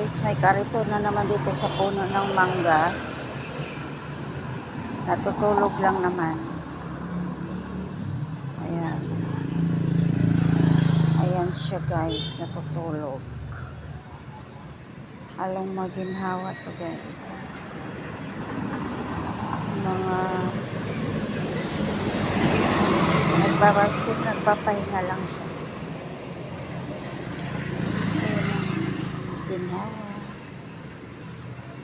guys, may karito na naman dito sa puno ng mangga. Natutulog lang naman. Ayan. Ayan siya guys, natutulog. Along maginhawa to guys. Mga nagbabasket, nagpapahinga lang siya. Ayan ang ginhawa.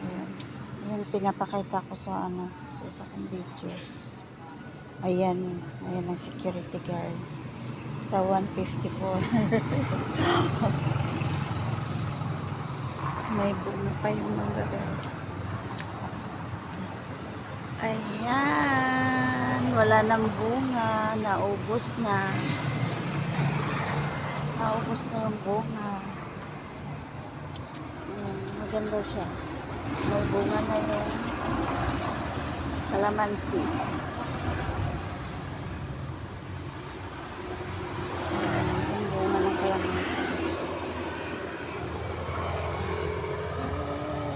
Ayan. Ayan, pinapakita ko sa ano, sa isa kong videos. Ayan, ayan ang security guard. Sa 154. May bunga pa yung mga guys. Ayan, wala nang bunga, naubos na. Naubos na yung bunga. Maganda siya. May bunga na yung kalamansi. Ayan, yung bunga ng kalamansi. So,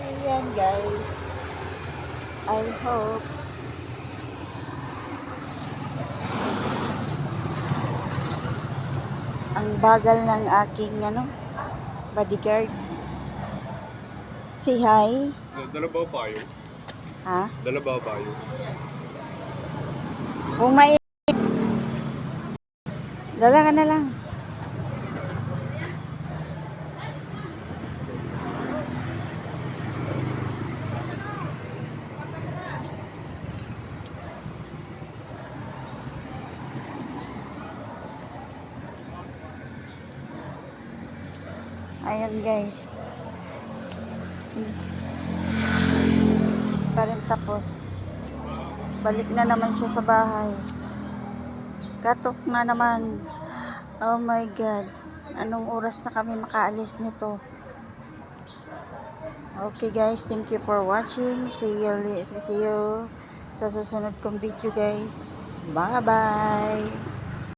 ayan guys. I hope ang bagal ng aking ano bodyguard si hi Dala ba tayo? ha Dala ba tayo? kung may dala ka na lang Ayan guys. Pa rin tapos. Balik na naman siya sa bahay. Katok na naman. Oh my God. Anong oras na kami makaalis nito? Okay guys, thank you for watching. See you, see you sa susunod kong video guys. Bye bye.